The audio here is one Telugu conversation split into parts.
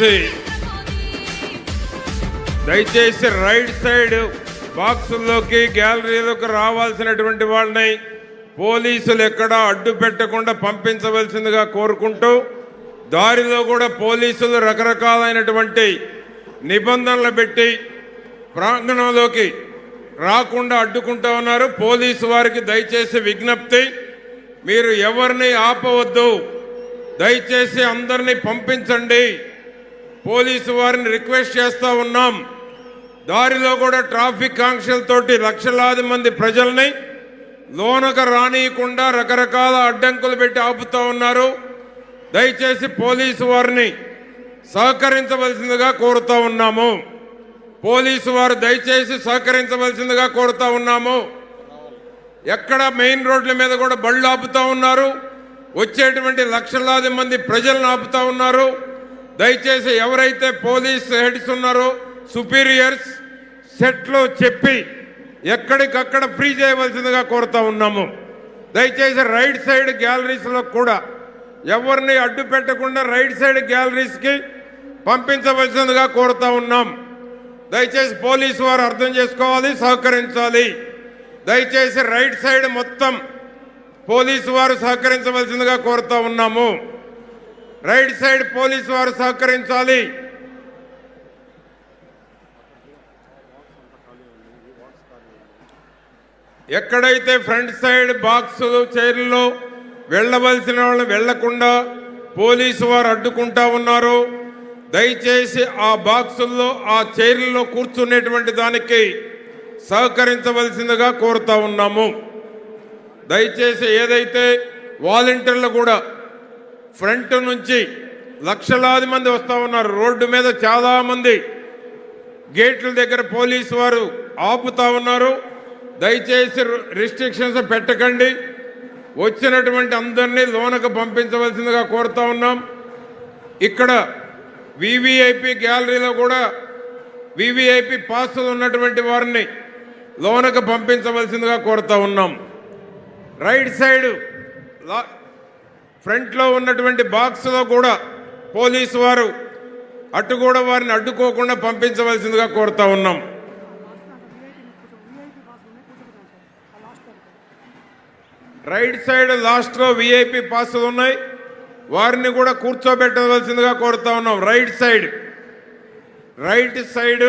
దయచేసి దయచేసి రైట్ సైడ్ బాక్సుల్లోకి గ్యాలరీలోకి రావాల్సినటువంటి వాళ్ళని పోలీసులు ఎక్కడా అడ్డు పెట్టకుండా పంపించవలసిందిగా కోరుకుంటూ దారిలో కూడా పోలీసులు రకరకాలైనటువంటి నిబంధనలు పెట్టి ప్రాంగణంలోకి రాకుండా అడ్డుకుంటా ఉన్నారు. పోలీసు వారికి దయచేసి విజ్ఞప్తి మీరు ఎవరిని ఆపవద్దు. దయచేసి అందరినీ పంపించండి. పోలీసు వారిని రిక్వెస్ట్ చేస్తూ ఉన్నాం. దారిలో కూడా ట్రాఫిక్ ఆంక్షలతోటి లక్షలాది మంది ప్రజల్ని లోనక రానియకుండా రకరకాల అడ్డంకులు పెట్టి ఆపుతా ఉన్నారు. దయచేసి పోలీసు వారిని సహకరించవలసిందిగా కోరుతూ ఉన్నాము. పోలీసు వారు దయచేసి సహకరించవలసిందిగా కోరుతూ ఉన్నాము. ఎక్కడ మెయిన్ రోడ్ల మీద కూడా బళ్ళు ఆపుతా ఉన్నారు. వచ్చేటువంటి లక్షలాది మంది ప్రజలను ఆపుతా ఉన్నారు. దయచేసి ఎవరైతే పోలీస్ హెడ్స్ ఉన్నారో సుపీరియర్స్ సెట్లో చెప్పి ఎక్కడికక్కడ ఫ్రీ చేయవలసిందిగా కోరుతా ఉన్నాము. దయచేసి రైట్ సైడ్ గ్యాలరీస్లో కూడా ఎవరిని అడ్డు పెట్టకుండా రైట్ సైడ్ గ్యాలరీస్కి పంపించవలసిందిగా కోరుతా ఉన్నాం. దయచేసి పోలీసు వారు అర్థం చేసుకోవాలి సహకరించాలి. దయచేసి రైట్ సైడ్ మొత్తం పోలీసు వారు సహకరించవలసిందిగా కోరుతా ఉన్నాము. రైట్ సైడ్ పోలీసు వారు సహకరించాలి. ఎక్కడైతే ఫ్రంట్ సైడ్ బాక్సులు చైర్లలో వెళ్ళవలసిన వాళ్ళు వెళ్ళకుండా పోలీసు వారు అడ్డుకుంటా ఉన్నారు. దయచేసి ఆ బాక్సుల్లో ఆ చైర్లలో కూర్చునేటువంటి దానికి సహకరించవలసిందిగా కోరుతా ఉన్నాము. దయచేసి ఏదైతే వాలంటీర్లు కూడా ఫ్రంట్ నుంచి లక్షలాది మంది వస్తూ ఉన్నారు. రోడ్డు మీద చాలామంది గేట్ల దగ్గర పోలీసు వారు ఆపుతా ఉన్నారు. దయచేసి రిస్ట్రిక్షన్స్ పెట్టకండి. వచ్చినటువంటి అందరినీ లోనకు పంపించవలసిందిగా కోరుతా ఉన్నాం. ఇక్కడ వివిఐపి గ్యాలరీలో కూడా వివిఐపి పాసులు ఉన్నటువంటి వారిని లోనకు పంపించవలసిందిగా కోరుతా ఉన్నాం. రైట్ సైడ్ లా- ఫ్రంట్లో ఉన్నటువంటి బాక్స్లో కూడా పోలీసు వారు అటు కూడా వారిని అడ్డుకోకుండా పంపించవలసిందిగా కోరుతా ఉన్నాం. రైట్ సైడ్ లాస్ట్లో విఐపి పాసులు ఉన్నాయి. వారిని కూడా కూర్చోబెట్టవలసిందిగా కోరుతా ఉన్నాం. Right side right side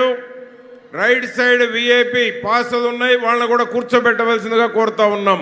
right side VIP పాసులు ఉన్నాయి. వాళ్ళని కూడా కూర్చోబెట్టవలసిందిగా కోరుతా ఉన్నాం.